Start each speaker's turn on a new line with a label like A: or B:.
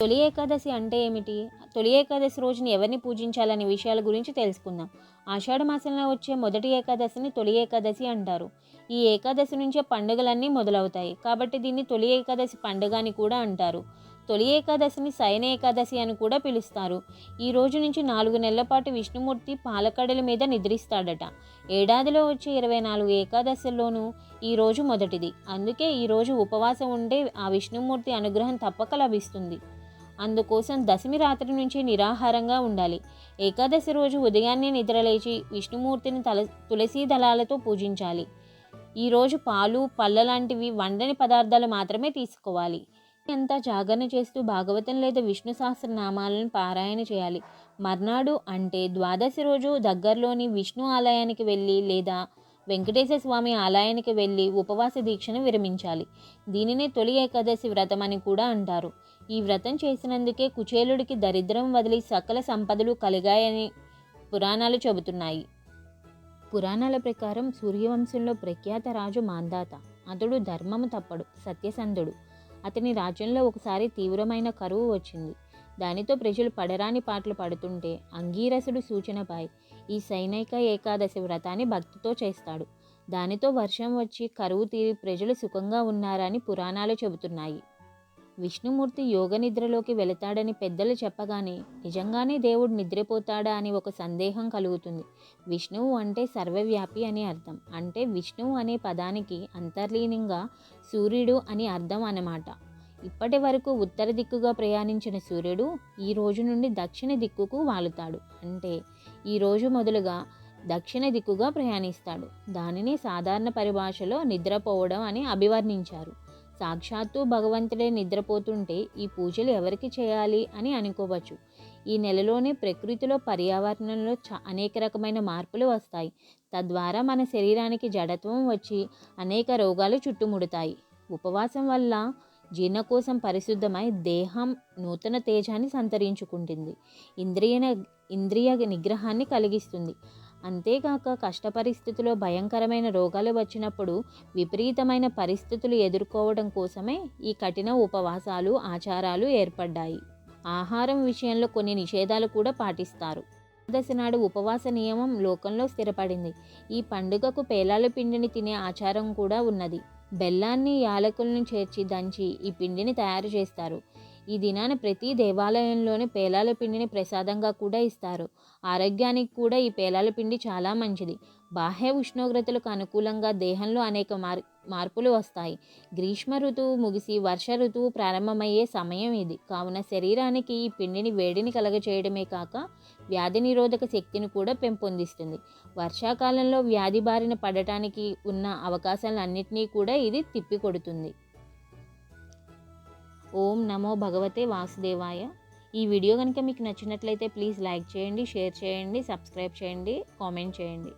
A: తొలి ఏకాదశి అంటే ఏమిటి? తొలి ఏకాదశి రోజున ఎవరిని పూజించాలనే విషయాల గురించి తెలుసుకుందాం. ఆషాఢ మాసంలో వచ్చే మొదటి ఏకాదశిని తొలి ఏకాదశి అంటారు. ఈ ఏకాదశి నుంచే పండుగలన్నీ మొదలవుతాయి. కాబట్టి దీన్ని తొలి ఏకాదశి పండుగ అని కూడా అంటారు. తొలి ఏకాదశిని శయన ఏకాదశి అని కూడా పిలుస్తారు. ఈ రోజు నుంచి నాలుగు నెలల పాటు విష్ణుమూర్తి పాలకడల మీద నిద్రిస్తాడట. ఏడాదిలో వచ్చే ఇరవై నాలుగు ఏకాదశిలోనూ ఈ రోజు మొదటిది. అందుకే ఈ రోజు ఉపవాసం ఉండే ఆ విష్ణుమూర్తి అనుగ్రహం తప్పక లభిస్తుంది. అందుకోసం దశమి రాత్రి నుంచి నిరాహారంగా ఉండాలి. ఏకాదశి రోజు ఉదయాన్నే నిద్రలేచి విష్ణుమూర్తిని తల తులసీ దళాలతో పూజించాలి. ఈరోజు పాలు పళ్ళ లాంటివి వండని పదార్థాలు మాత్రమే తీసుకోవాలి. అంతా జాగరణ చేస్తూ భాగవతం లేదా విష్ణు సహస్రనామాలను పారాయణ చేయాలి. మర్నాడు అంటే ద్వాదశి రోజు దగ్గరలోని విష్ణు ఆలయానికి వెళ్ళి లేదా వెంకటేశ్వర స్వామి ఆలయానికి వెళ్ళి ఉపవాస దీక్షను విరమించాలి. దీనినే తొలి ఏకాదశి వ్రతం అని కూడా అంటారు. ఈ వ్రతం చేసినందుకే కుచేలుడికి దరిద్రం వదిలి సకల సంపదలు కలిగాయని పురాణాలు చెబుతున్నాయి. పురాణాల ప్రకారం సూర్యవంశంలో ప్రఖ్యాత రాజు మాందాత. అతడు ధర్మము తప్పడు సత్యసంధుడు. అతని రాజ్యంలో ఒకసారి తీవ్రమైన కరువు వచ్చింది. దానితో ప్రజలు పడరాని పాటలు పడుతుంటే అంగీరసుడు సూచనపై ఈ సైనిక ఏకాదశి వ్రతాన్ని భక్తితో చేస్తాడు. దానితో వర్షం వచ్చి కరువు తీరి ప్రజలు సుఖంగా ఉన్నారని పురాణాలు చెబుతున్నాయి. విష్ణుమూర్తి యోగ నిద్రలోకి వెళతాడని పెద్దలు చెప్పగానే నిజంగానే దేవుడు నిద్రపోతాడా అని ఒక సందేహం కలుగుతుంది. విష్ణువు అంటే సర్వవ్యాపి అని అర్థం. అంటే విష్ణువు అనే పదానికి అంతర్లీనంగా సూర్యుడు అని అర్థం అన్నమాట. ఇప్పటి వరకు ఉత్తర దిక్కుగా ప్రయాణించిన సూర్యుడు ఈ రోజు నుండి దక్షిణ దిక్కుకు వాలుతాడు. అంటే ఈ రోజు మొదలుగా దక్షిణ దిక్కుగా ప్రయాణిస్తాడు. దానిని సాధారణ పరిభాషలో నిద్రపోవడం అని అభివర్ణించారు. సాక్షాత్తు భగవంతుడే నిద్రపోతుంటే ఈ పూజలు ఎవరికి చేయాలి అని అనుకోవచ్చు. ఈ నెలలోనే ప్రకృతిలో పర్యావరణంలో చ అనేక రకమైన మార్పులు వస్తాయి. తద్వారా మన శరీరానికి జడత్వం వచ్చి అనేక రోగాలు చుట్టుముడతాయి. ఉపవాసం వల్ల జీర్ణకోశం పరిశుద్ధమై దేహం నూతన తేజాన్ని సంతరించుకుంటుంది. ఇంద్రియ ఇంద్రియ నిగ్రహాన్ని కలిగిస్తుంది. అంతేకాక కష్టపరిస్థితుల్లో భయంకరమైన రోగాలు వచ్చినప్పుడు విపరీతమైన పరిస్థితులు ఎదుర్కోవడం కోసమే ఈ కఠిన ఉపవాసాలు ఆచారాలు ఏర్పడ్డాయి. ఆహారం విషయంలో కొన్ని నిషేధాలు కూడా పాటిస్తారు. దశ నాడు ఉపవాస నియమం లోకంలో స్థిరపడింది. ఈ పండుగకు పేలాల పిండిని తినే ఆచారం కూడా ఉన్నది. బెల్లాన్ని యాలకులను చేర్చి దంచి ఈ పిండిని తయారు చేస్తారు. ఈ దినాన ప్రతి దేవాలయంలోని పేలాల పిండిని ప్రసాదంగా కూడా ఇస్తారు. ఆరోగ్యానికి కూడా ఈ పేలాల పిండి చాలా మంచిది. బాహ్య ఉష్ణోగ్రతలకు అనుకూలంగా దేహంలో అనేక మార్ మార్పులు వస్తాయి. గ్రీష్మ ఋతువు ముగిసి వర్ష ఋతువు ప్రారంభమయ్యే సమయం ఇది. కావున శరీరానికి ఈ పిండిని వేడిని కలగచేయడమే కాక వ్యాధి నిరోధక శక్తిని కూడా పెంపొందిస్తుంది. వర్షాకాలంలో వ్యాధి బారిన పడటానికి ఉన్న అవకాశాలన్నింటినీ కూడా ఇది తిప్పికొడుతుంది. ఓం నమో భగవతే వాసుదేవాయ. ఈ వీడియో కనుక మీకు నచ్చినట్లయితే ప్లీజ్ లైక్ చేయండి షేర్ చేయండి సబ్స్క్రైబ్ చేయండి కామెంట్ చేయండి.